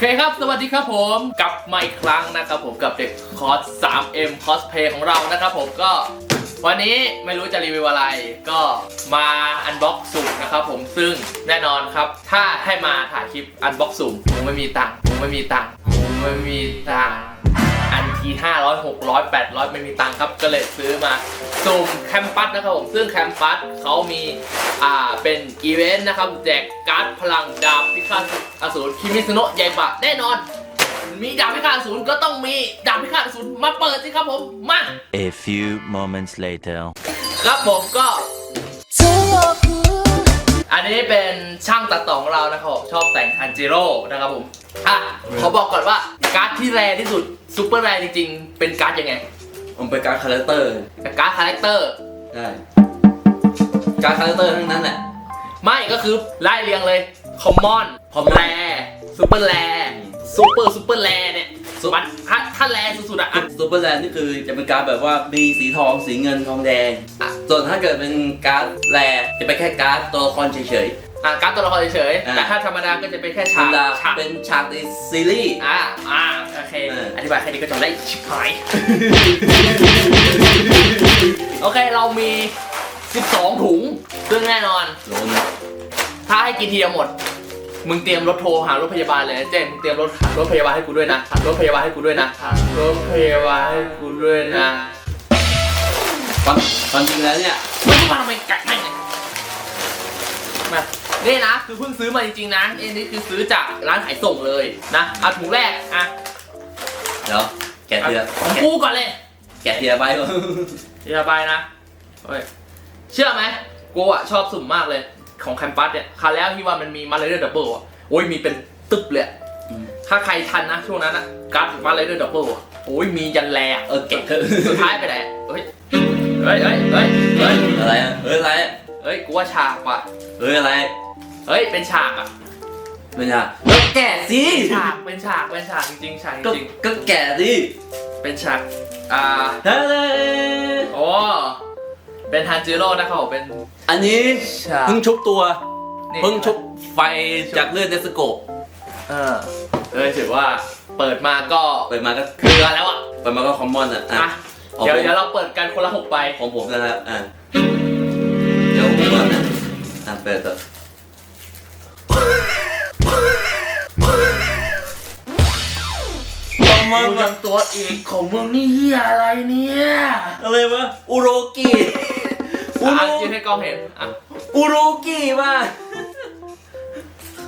เคครับ สวัสดีครับผมกลับมาอีกครั้งนะครับผมกับเด็กคอร์ส 3M Cosplay ของเรานะครับผมก็ วันนี้ไม่รู้จะรีวิวอะไร ก็มาอันบ็อกสุ่มนะครับผมซึ่งแน่นอนครับ ถ้าให้มาถ่ายคลิปอันบ็อกสุ่มผมไม่มีตังค์ผมไม่มีตังค์ผมไม่มีตังค์ ที500 600 800 ไม่มีตังค์ครับ ก็เลยซื้อมาสุ่มแคมปัสนะครับผมซึ่งแคมปัสเขามีอ่าเป็นอีเวนต์นะครับแจกการ์ดพลังดาบพิฆาตอสูรคิมิสโนะยายบะแน่นอน มีดาบพิฆาตอสูรก็ต้องมีดาบพิฆาตอสูรมาเปิดสิครับผมมา A few moments later. ครับผมก็強くอันนี้เป็นช่างตัดต่อของเรานะครับผมชอบแต่งทันจิโร่นะครับผม อะขอบอกก่อนว่าการ์ดที่แรที่สุดซูเปอร์แรจริงๆ เป็นการ์ดยังไงมันเป็นการดคาแรคเตอร์แต่การ์ดคาแรคเตอร์ใช่การดคาแรคเตอร์ทั้งนั้นแหละไม่ก็คือไล่เรียงเลยคอมมอน Common แรซูเปอร์แรซูเปอร์ซูเปอร์แรเนี่ยมันถ้าถ้าแรสุดๆอะอะซูเปอร์แลนด์นี่คือจะเป็นการดแบบว่ามีสีทองสีเงินทองแดงอะส่วนถ้าเกิดเป็นการ์ดแรจะเป็นแค่การ์ดตัวละครเฉย อะการ์ดตัวละครเฉยๆ อ่า แต่ถ้าธรรมดาก็จะเป็นแค่ๆฉากเวลาฉากเป็นฉากในซีรีส์ อ่าอ่าโอเค เอออธิบายแค่นี้ก็จำได้ชิบหาย โอเคเรามี 12 ถุง ซึ่งแน่นอนโลนถ้าให้กินทีเดียวหมด มึงเตรียมรถโทรหารถพยาบาลเลยนะเจมมึงเตรียมรถรถพยาบาลให้กูด้วยนะรถพยาบาลให้กูด้วยนะรถพยาบาลให้กูด้วยนะความความจริงแล้วเนี่ย ไม่ต้องมาทำไมกัดแม่งเนี่ยมา นี่นะ คือเพิ่งซื้อมาจริงๆนะเอ็นนี่คือซื้อจากร้านขายส่งเลยนะเอาถุงแรกอะเดี๋ยวแกะทีละของแกะกูก่อนเลย แกะทีละใบก่อนอย่าไปนะเฮ้ยเชื่อไหมกูอะชอบสุ่มมากเลย ของแคมปัสเนี่ยคราวแล้วที่ว่ามันมีมาเลเดอร์ดับเบิลอะโอ้ยมีเป็นตึ๊บเลยอะอืมถ้าใครทันนะช่วงนั้นอะการ์ดมาเลเดอร์ดับเบิลอะโอ้ยมียันแลอะเออแกะเถอะสุดท้ายไปไหนเฮ้ยเฮ้ยเฮ้ยเฮ้ยเฮ้ยอะไรอะเฮ้ยอะไรอะเฮ้ยกูว่าฉากว่ะเฮ้ยอะไร เฮ้ย เป็นฉากอะเป็นอะแล้วแกะสิฉาก เป็นฉาก เป็นฉากจริงๆฉากจก็ริงก็แกะสิๆเป็นฉาก อ่า เฮ้ยโอ้ เป็นทันจิโร่นะครับผมเป็นอันนี้ฉากเพิ่งชุบตัวนี่เพิ่งชุบไฟจากเลือดเนสโกะเออเออถือว่า เปิดมาก็เปิดมาก็เกลือแล้วอะเปิดมาก็คอมมอนอะอะอะเอาเดี๋ยวผมเดี๋ยวเราเปิดกันคนละหกใบ ของผมนะครับอะเดี๋ยวผมก่อนนะอะเปิดต่อคอ มมอนกูยังตัวอีกของมึงนี่เฮียอะไรเนี่ย อะไรวะอุโรกิอุอะโรยืนให้กล้องเห็นอะอุโรกิว่ะ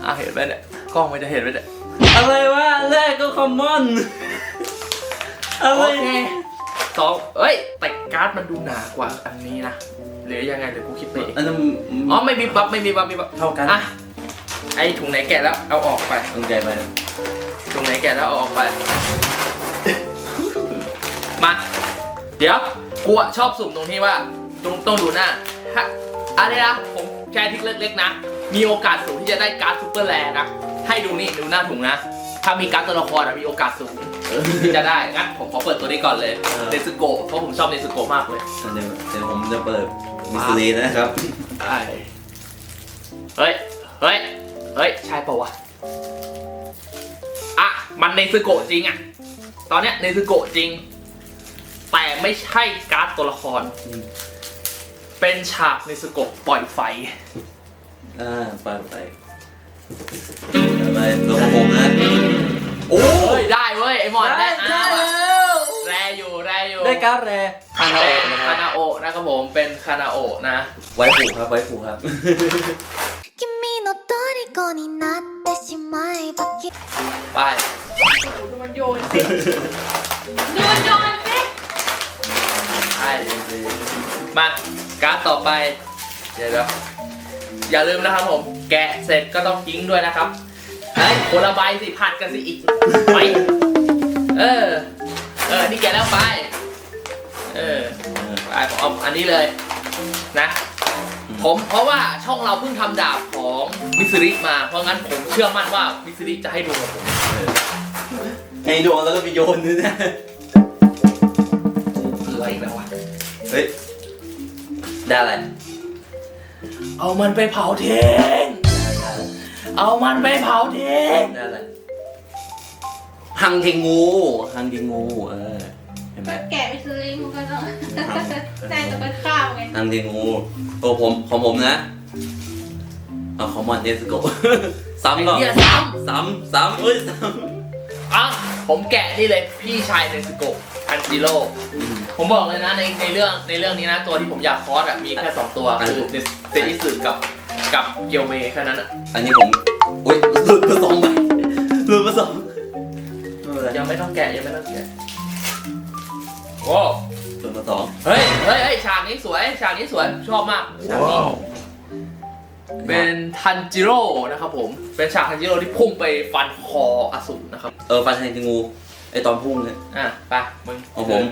อะเห็นไหมเนี่ยกล้องมันจะเห็นไหมเนี่ยอะไรวะแรกก็คอมมอนอะไรโอเคสองเอ้ยแต่การ์ดมันดูหนากว่าอันนี้นะหรือยังไงหรือกูคิดไปเองอันนั้นอ๋อไม่มีบัฟไม่มีบัฟไม่มีบัฟเท่ากันอะ ไอถุงไหนแกะแล้วเอาออกไปต้องใจไปตรงไหนแกะแล้วเอาออกไป มา เดี๋ยวกูอะชอบสุ่มตรงที่ว่าตรงต้องดูหน้าถ้าอะไรนะผมแค่ทริกเล็กๆนะ มีโอกาสสูงที่จะได้การ์ดซูเปอร์แรร์นะ ให้ดูนี่ดูหน้าถุงนะ ถ้ามีการ์ดตัวละครอะมีโอกาสสูงที่จะได้งั้นผมขอเปิดตัวนี้ก่อนเลยเนซึโกะเพราะผมชอบเนซึโกะมากเลยเดี๋ยวเดี๋ยวผมจะเปิดมิสลีนะครับใช่เฮ้ย เฮ้ย เฮ้ย ใช่ปะวะ อะ มันเนซึโกะจริงอะตอนเนี้ยเนซึโกะจริง แต่ไม่ใช่การ์ดตัวละครอืมเป็นฉากเนซึโกะปล่อยไฟ อ่าไปไปไปตัวของผมนะโอ้เฮ้ย ได้เว้ย ไอหมอนได้ได้อ้าวอะแล้วแรอยู่แรอยู่ได้การ์ดแรคานาเป็โอะนนะคคารับนาโอะนะครับผมเป็นคานาโอะนะไว้ผูกครับไว้ผูกครับ 君の虜になってしまえばきっ ไป ดูมันโยนสิดูมันโยนสิ ใช่มาการ์ดต่อไป เดี๋ยวเดี๋ยวอย่าลืมนะครับผม แกะเสร็จก็ต้องทิ้งด้วยนะครับเฮ้ยคนละใบสิผัดกันสิอีกไปเออ เออ นี่แกะแล้วไป เออไปผมเอาอันนี้เลยนะ ผมเพราะว่าช่องเราเพิ่งทำดาบของมิสริมา เพราะงั้นผมเชื่อมั่นว่ามิสริจะให้ดูกับผมให้โดนแล้วก็ไปโยนด้วยนะเกลืออีกแล้ววะเฮ้ยได้อะไรเอามันไปเผาทิ้งเอามันไปเผาทิ้งได้อะไรฮังเทงูฮังเทงูเออเห็นไหมแกะไปซื้อลิงก์มันก็ต้องได้แต่เป็นข้าวไงฮังเทงูโอ้ผมของผมนะเอาของมอนเดสโกซ้ำก่อนไอ้เหี้ยซ้ซ้ำซ้ำเอ้ยซ้อะผมแกะนี่เลยพี่ชายเนสโกะทันจิโร่ำ ผมบอกเลยนะในในเรื่องในเรื่องนี้นะตัวที่ผมอยากคอสอะมีแค่สองตัวอันคือเซนิสึกับกับเกียวเมแค่นั้นอะอันนี้ผมอุ้ยหลุดมาสองใบหลุดมาสองไม่เป็นไรยังไม่ต้องแกะยังไม่ต้องแกะ ว้าวหลุดมาสองเฮ้ยเฮ้ยเฮ้ยฉากนี้สวย ฉากนี้สวย ชอบมากฉากนี้ เป็นทันจิโร่นะครับผม เป็นฉากทันจิโร่ที่พุ่งไปฟันคออสูรนะครับ เออฟันแทงเทงูไอตอนพุ่งเนี่ยอะไปมึงของผม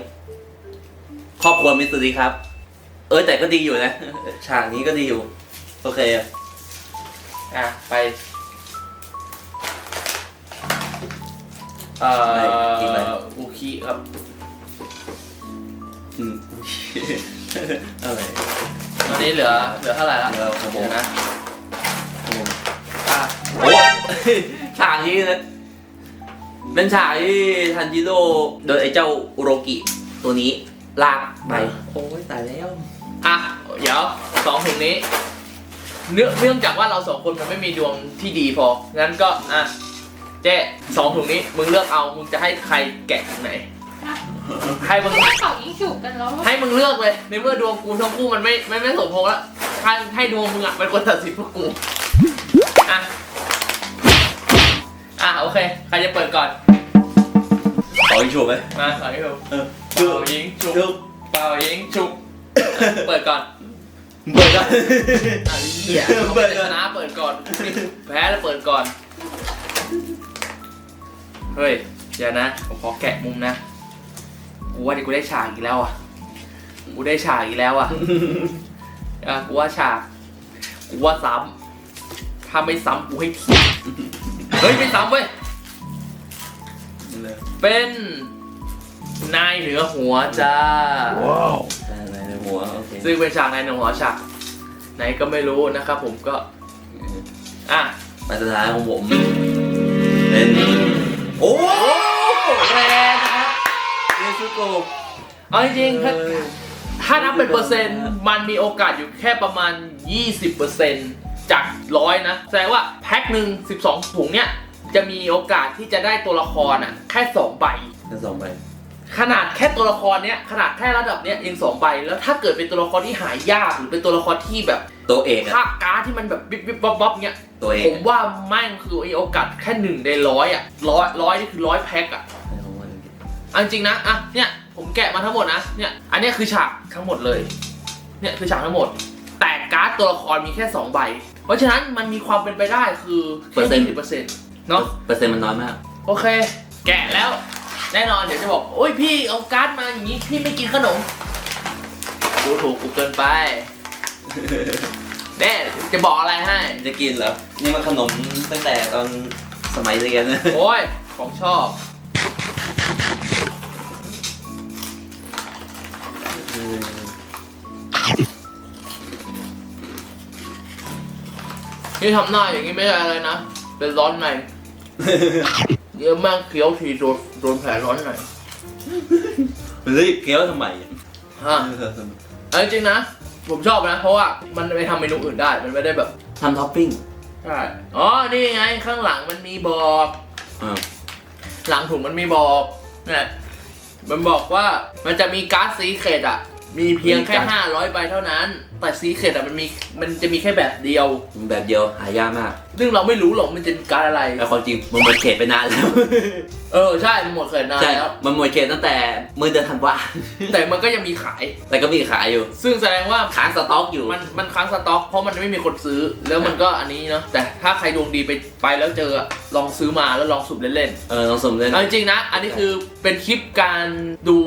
ครอบครัวมิสซูริครับ เออแต่ก็ดีอยู่นะ ฉากนี้ก็ดีอยู่ โอเคอะอะไป เอ่ออุคิครับ อืมอะไรตอนนี้เหลือเหลือเท่าไหร่ละเหลือครับผมเดี๋ยวนะครับผมอะโอ้ฉากนี้นะเป็นฉากที่ทันจิโร่โดนไอ้เจ้าอุโรกิตัวนี้ลากไป โอ้ยตายแล้ว อะ เดี๋ยวสองถุงนี้ เนื่องเนื่องจากว่าเราสองคนมันไม่มีดวงที่ดีพอ งั้นก็อะเจ๊สองถุงนี้มึงเลือกเอา มึงจะให้ใครแกะถุงไหน ให้มึงไม่เขายิงฉุกกันแล้วให้มึงเลือกเลย ในเมื่อดวงกูทั้งคู่มันไม่ไม่ไม่สมพงษ์แล้วให้ให้ดวงมึงอะเป็นคนตัดสินพวกกูอะอะโอเคใครจะเปิดก่อนขออีกชูไหมมาขอให้ดูเออเป่ายิงฉุกชุบเป่ายิงฉุกเปิดก่อนเปิดได้อะเหี้ยเขาเป็นชนะเปิดก่อนแพ้แล้วเปิดก่อนเฮ้ยเดี๋ยวนะผมขอแกะมุมนะ กูว่าเดี๋ยวกูได้ฉากอีกแล้วอะ กูได้ฉากอีกแล้วอะอะกูว่าฉาก กูว่าซ้ำถ้าไม่ซ้ำกูให้ทิ้งเฮ้ยไม่ซ้ำเว้ยเป็นนายเหนือหัวจ้าอะไรในหัวโอเคซึ่งเป็นฉากนายเหนือหัวฉากไหนก็ไม่รู้นะครับผมก็ อะ มาสุดท้ายของผม เป็น โอ้แรงนะครับ เนซุโกะเอาจริงๆถ้าเออถ้านับเป็นเปอร์เซ็นต์มันมีโอกาสอยู่แค่ประมาณ 20%จากร้อยนะ แสดงว่าแพ็คหนึ่ง12 ถุงเนี่ย จะมีโอกาสที่จะได้ตัวละครอะ แค่ 2 ใบ ทั้งสองใบขนาดแค่ตัวละครเนี้ยขนาดแค่ระดับเนี้ยยังสองใบแล้วถ้าเกิดเป็นตัวละครที่หายากหรือเป็นตัวละครที่แบบตัวเอกอะค่าการ์ดที่มันแบบบิ๊บบิ๊บบ๊อบบ๊อบเนี้ยตัวเอกผมว่าแม่งคือไอโอกาสแค่หนึ่งในร้อยอะร้อยร้อยนี่คือร้อยแพ็คอะ เอาจริงๆนะอะเนี่ยผมแกะมาทั้งหมดนะเนี่ยอันเนี้ยคือฉากทั้งหมดเลยเนี่ยคือฉากทั้งหมด แต่การ์ดตัวละครมีแค่ 2 ใบ เพราะฉะนั้นมันมีความเป็นไปได้คือแค่ยี่สิบเปอร์เซ็นต์เนาะเปอร์เซ็นต์มันน้อยมาก โอเค แกะแล้ว แน่นอนเดี๋ยวจะบอกโอ้ยพี่เอาการ์ดมาอย่างนี้พี่ไม่กินขนมดูถูกกูเกินไปแน่จะบอกอะไรให้ จะกินเหรอ นี่มันขนมตั้งแต่ตอนสมัยเรียนนะโอ้ยของชอบ นี่ทำหน้าอย่างนี้ไม่ใช่อะไรนะ เป็นร้อนในเยอะมากเคี้ยวทีโดนโดนแผลร้อนในเฮ้ยเคี้ยวทำไมอะฮะ เอาจริงๆนะ ผมชอบนะ เพราะว่ามันไปทำเมนูอื่นได้มันไม่ได้แบบทำท็อปปิ้งใช่อ๋อ นี่ไงข้างหลังมันมีบอก อ่า หลังถุงมันมีบอกเนี่ย มันบอกว่ามันจะมีการ์ดซีเคดอะ มีเพียงแค่ 500ใบเท่านั้น แต่ซีเคดอะมันมีมันจะมีแค่แบบเดียวแบบเดียวหายากมากซึ่งเราไม่รู้หรอกมันจะมีการ์ดอะไร แต่ความจริงมันหมดเขตไปนานแล้ว เออใช่มันหมดเขตนานใช่ แล้ว มันหมดเขตตั้งแต่เมื่อเดือนธันวาแต่มันก็ยังมีขาย แต่ก็มีขายอยู่ ซึ่งแสดงว่าค้างสต็อกอยู่ มันมันค้างสต็อก เพราะมันไม่มีคนซื้อ แล้วมันก็อันนี้เนาะแต่ถ้าใครดวงดีไปไปแล้วเจออะลองซื้อมาแล้วลองสุ่มเล่นๆเออลองสมเล่นเอาจริงๆนะ อันนี้คือเป็นคลิปการดู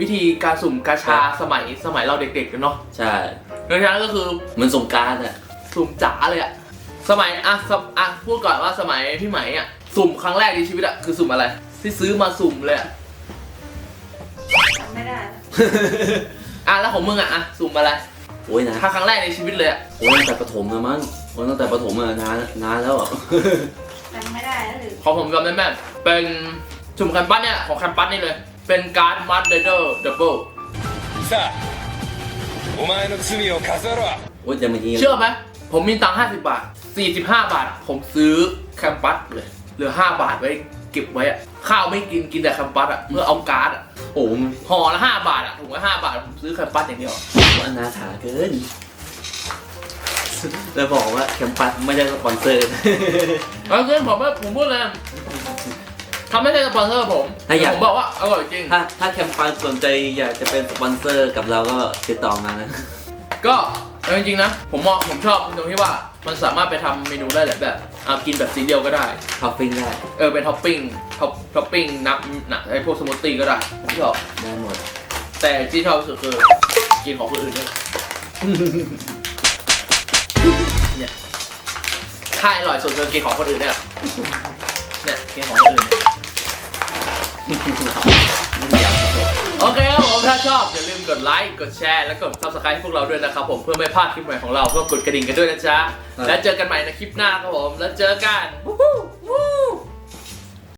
วิธีการสุ่มกาชาสมัยสมัยเราเด็กๆกันเนาะ ใช่ ดังนั้นก็คือเหมันสงกรารอะสุ่มจ๋าเลยอะสมัยอะสมอะพูดก่อนว่าสมัยพี่ไหมอะสุ่มครั้งแรกในชีวิตอะคือสุ่มอะไร ที่ซื้อมาสุ่มเลยอะจำไม่ได้แล้วอะแล้วของมึงอะอะสุ่มอะไรโอ้ยนะถ้าครั้งแรกในชีวิตเลยอะโอ้ยตั้งแต่ประถมอะมั้งโอ้ยตั้งแต่ประถมอะนานนานแล้วอะ จำไม่ได้แล้วหรือของผมจำได้แม่นเป็นสุ่มแคมปัสเนี่ย ของแคมปัสนี่เลย เป็นการ์ดมัดเดอร์ดับเบิลさあお前の罪を飾ろう โอ้ยจะมาที เชื่อไหม ผมมีตังค์50 บาท 45 บาทอะผมซื้อแคมปัสเลย เหลือ 5 บาทไว้เก็บไว้อะข้าวไม่กินกินแต่แคมปัสอะเพื่อเอาการ์ดอะ โอ้ม ห่อละ 5 บาทอะถุงละ5บาท ผมซื้อแคมปัสอย่างเดียว อนาถาเกิน แล้วบอกว่าแคมปัสไม่ได้สปอนเซอร์ แล้วคือผมว่าผมพูดเลย ผ ทำไม่ใช่สปอนเซอร์ผมถ้าอยาก ผมบอกว่าอร่อยจริง ถ้าถ้าแคมปัสสนใจอยากจะเป็นสปอนเซอร์กับเราก็ติดต่อมานะ ก็เอาจริงๆนะ ผมมองผมชอบตรงที่ว่ามันสามารถไปทำเมนูได้หลายแบบเอากินแบบซีเรียลก็ได้ ท็อปปิ้งได้ เออเป็นท็อปปิ้งท็อปท็อปปิ้งนับหนักไอ้พวกสมูทตี้ก็ได้ผมชอบ ได้หมด แต่ที่ชอบที่สุดคือกินของคนอื่นด้วยเนี่ยถ้าอร่อยสุดคือกินของคนอื่นเนี่ย เนี่ยกินของคนอื่นเนี่ย โอเคครับผมถ้าชอบอย่าลืมกดไลค์กดแชร์แล้วกด subscribe ให้พวกเราด้วยนะครับผมเพื่อไม่พลาดคลิปใหม่ของเราก็กดกระดิ่งกันด้วยนะจ๊ะแล้วเจอกันใหม่ในคลิปหน้าครับผมแล้วเจอกันวู้